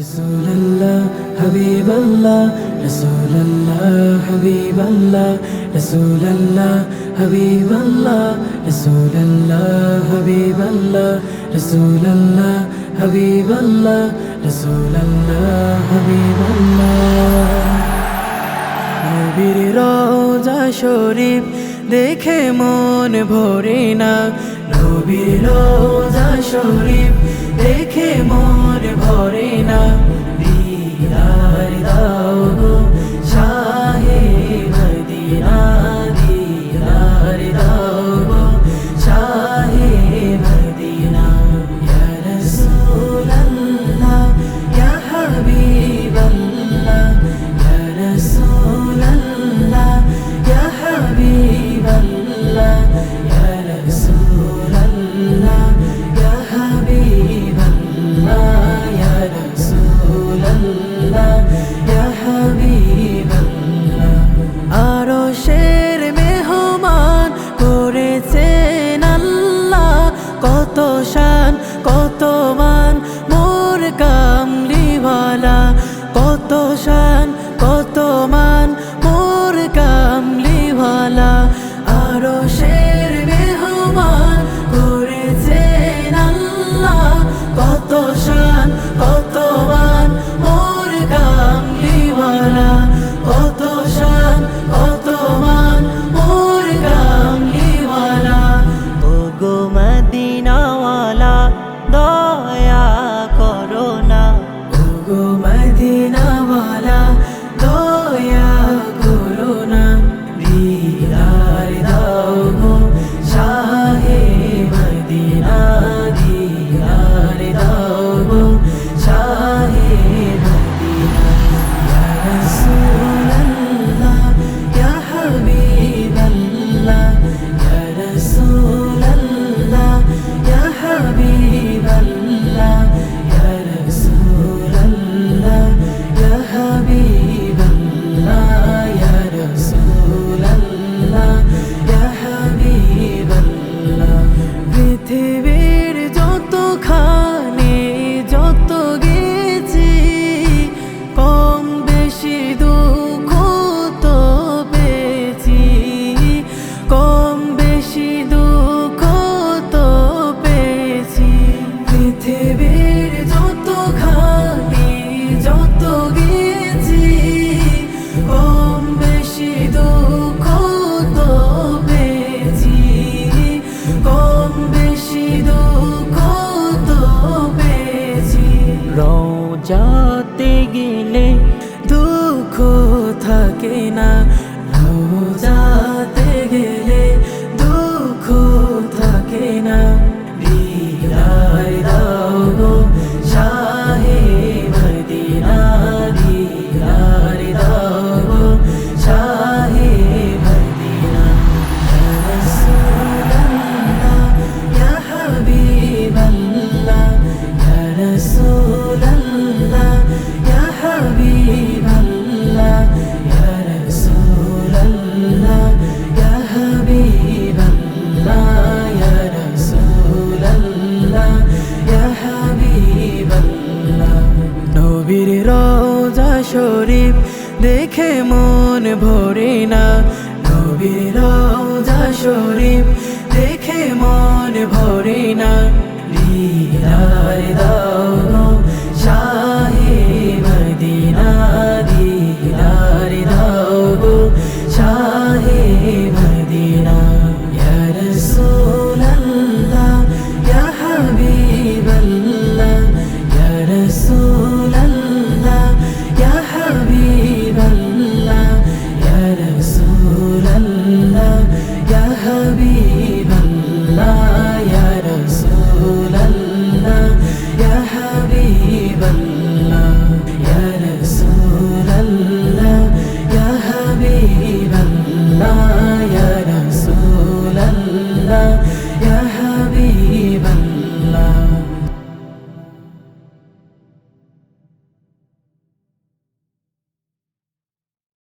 রসুল্লাহ হবিবল্লাহ রসুল্লাহ হবিবল্লাহ রসুল্লাহ হবিবল্লাহ রসুল্লাহ হবিবল্লাহ রসুল্লাহ হবিবল্লাহ রসুল্লাহ হবিবল্লাহ। নবীর রোজা শরীফ দেখে মন ভরে না। নবীর রোজা শরীফ দেখে মন 言葉 হারাতে গেলে দুঃখ থাকে না। রোজা শরীফ দেখে মন ভরে না। নবীর রোজা শরীফ দেখে মন ভরে না। লীলার দাও শাহী মদিনা দিলার দাও